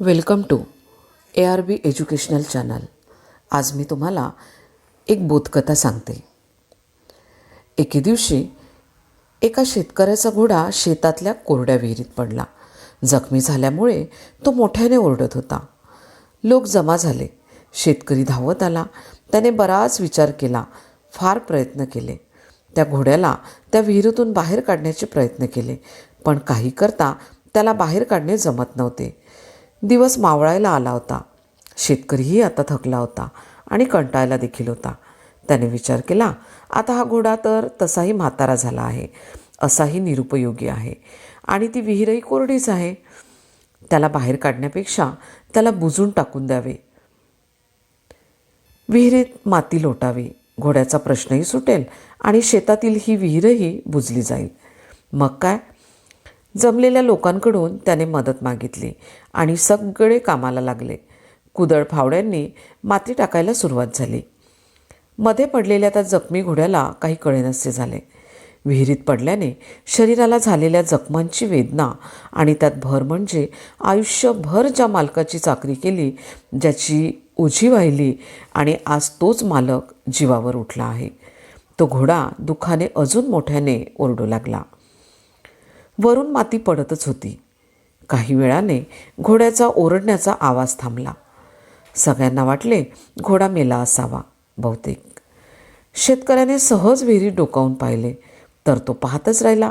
Welcome to A R B educational channel. आज मी तुम्हाला एक बोधकथा सांगते. एके दिवशी एका शेतकऱ्याचा घोडा शेतातल्या कोरड्या विहिरीत पडला. जखमी झाल्यामुळे तो मोठ्याने ओरडत होता. लोक जमा झाले. शेतकरी धावत आला. त्याने बराच विचार केला. फार प्रयत्न केले. त्या घोड्याला त्या विहिरीतून बाहेर काढण्याचे प्रयत्न केले. पण काही करता त्याला बाहेर काढणे जमत नव्हते. दिवस मावळायला आला होता. शेतकरीही आता थकला होता आणि कंटाळला देखील होता. त्याने विचार केला आता हा घोडा तर तसाही म्हातारा झाला आहे असाही निरुपयोगी आहे आणि ती विहीरही कोरडीच आहे. त्याला बाहेर काढण्यापेक्षा त्याला बुजून टाकून द्यावे. विहिरीत माती लोटावी घोड्याचा प्रश्नही सुटेल आणि शेतातील ही विहीरही बुजली जाईल. मग काय? जमलेल्या लोकांकडून त्याने मदत मागितली आणि सगळे कामाला लागले. कुदळ फावड्यांनी माती टाकायला सुरुवात झाली. मध्ये पडलेल्या त्या जखमी घोड्याला काही कळेनसे झाले. विहिरीत पडल्याने शरीराला झालेल्या जखमांची वेदना आणि त्यात भर म्हणजे आयुष्यभर ज्या मालकाची चाकरी केली ज्याची उजी वाहिली आणि आज तोच मालक जीवावर उठला आहे. तो घोडा दुखाने अजून मोठ्याने ओरडू लागला. वरून माती पडतच होती. काही वेळाने घोड्याचा ओरडण्याचा आवाज थांबला. सगळ्यांना वाटले घोडा मेला असावा बहुतेक. शेतकऱ्याने सहज विहिरीत डोकावून पाहिले तर तो पाहतच राहिला.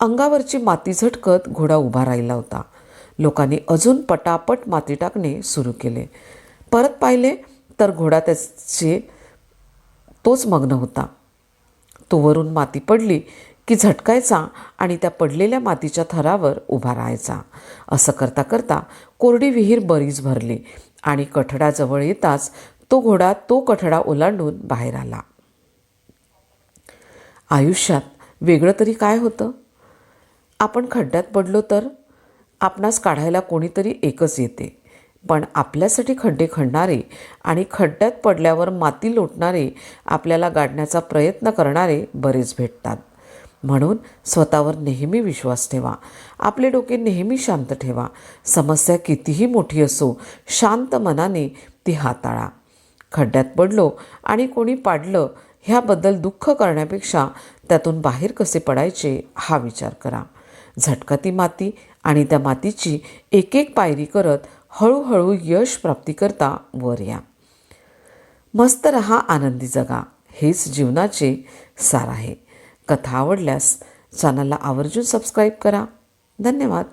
अंगावरची माती झटकत घोडा उभा राहिला होता. लोकांनी अजून पटापट माती टाकणे सुरू केले. परत पाहिले तर घोडा त्याचे तोच मग्न होता. तो वरून माती पडली की झटकायचा आणि त्या पडलेल्या मातीच्या थरावर उभा राहायचा. असं करता करता कोरडी विहीर बरीच भरली आणि कठडाजवळ येताच तो घोडा तो कठडा ओलांडून बाहेर आला. आयुष्यात वेगळं तरी काय होतं? आपण खड्ड्यात पडलो तर आपणास काढायला कोणीतरी एकच येते. पण आपल्यासाठी खड्डे खणणारे आणि खड्ड्यात पडल्यावर माती लोटणारे आपल्याला गाडण्याचा प्रयत्न करणारे बरेच भेटतात. म्हणून स्वतःवर नेहमी विश्वास ठेवा. आपले डोके नेहमी शांत ठेवा. समस्या कितीही मोठी असो शांत मनाने ती हाताळा. खड्ड्यात पडलो आणि कोणी पाडलं ह्याबद्दल दुःख करण्यापेक्षा त्यातून बाहेर कसे पडायचे हा विचार करा. झटका ती माती आणि त्या मातीची एक एक पायरी करत हळूहळू यश प्राप्तीकरता वर या. मस्त रहा आनंदी जगा हेच जीवनाचे सार आहे. कथा आवडल्यास चॅनलला आवर्जून सबस्क्राईब करा. धन्यवाद.